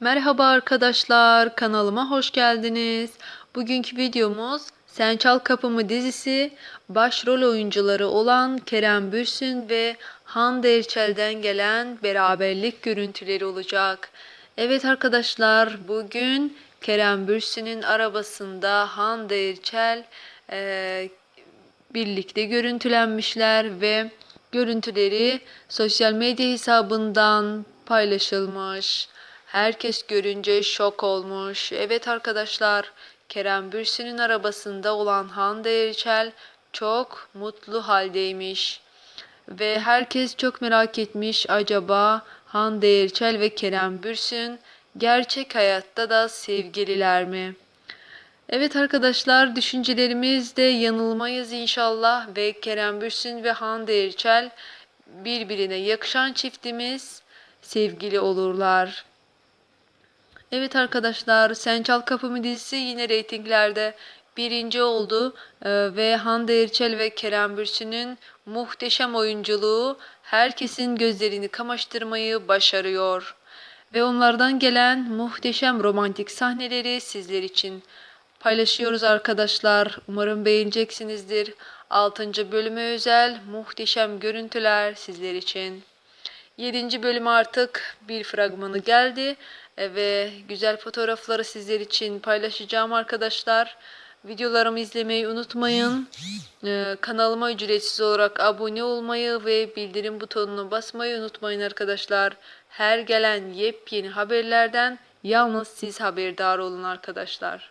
Merhaba arkadaşlar, kanalıma hoş geldiniz. Bugünkü videomuz Sen Çal Kapımı dizisi başrol oyuncuları olan Kerem Bürsin ve Hande Erçel'den gelen beraberlik görüntüleri olacak. Evet arkadaşlar, bugün Kerem Bürsin'in arabasında Hande Erçel eee, birlikte görüntülenmişler ve görüntüleri sosyal medya hesabından paylaşılmış. Herkes görünce şok olmuş. Evet arkadaşlar, Kerem Bürsin'in arabasında olan Hande Erçel çok mutlu haldeymiş. Ve herkes çok merak etmiş acaba Hande Erçel ve Kerem Bürsin gerçek hayatta da sevgililer mi? Evet arkadaşlar düşüncelerimizde yanılmayız inşallah ve Kerem Bürsin ve Hande Erçel birbirine yakışan çiftimiz sevgili olurlar. Evet arkadaşlar Sen Çal Kapımı dizisi yine reytinglerde birinci oldu Ee, ve Hande Erçel ve Kerem Bürsin'in muhteşem oyunculuğu herkesin gözlerini kamaştırmayı başarıyor. Ve onlardan gelen muhteşem romantik sahneleri sizler için paylaşıyoruz arkadaşlar. Umarım beğeneceksinizdir. 6. bölüme özel muhteşem görüntüler sizler için. 7. bölüm artık bir fragmanı geldi E, ve güzel fotoğrafları sizler için paylaşacağım arkadaşlar. Videolarımı izlemeyi unutmayın. Ee, kanalıma ücretsiz olarak abone olmayı ve bildirim butonuna basmayı unutmayın arkadaşlar. Her gelen yepyeni haberlerden yalnız siz haberdar olun arkadaşlar.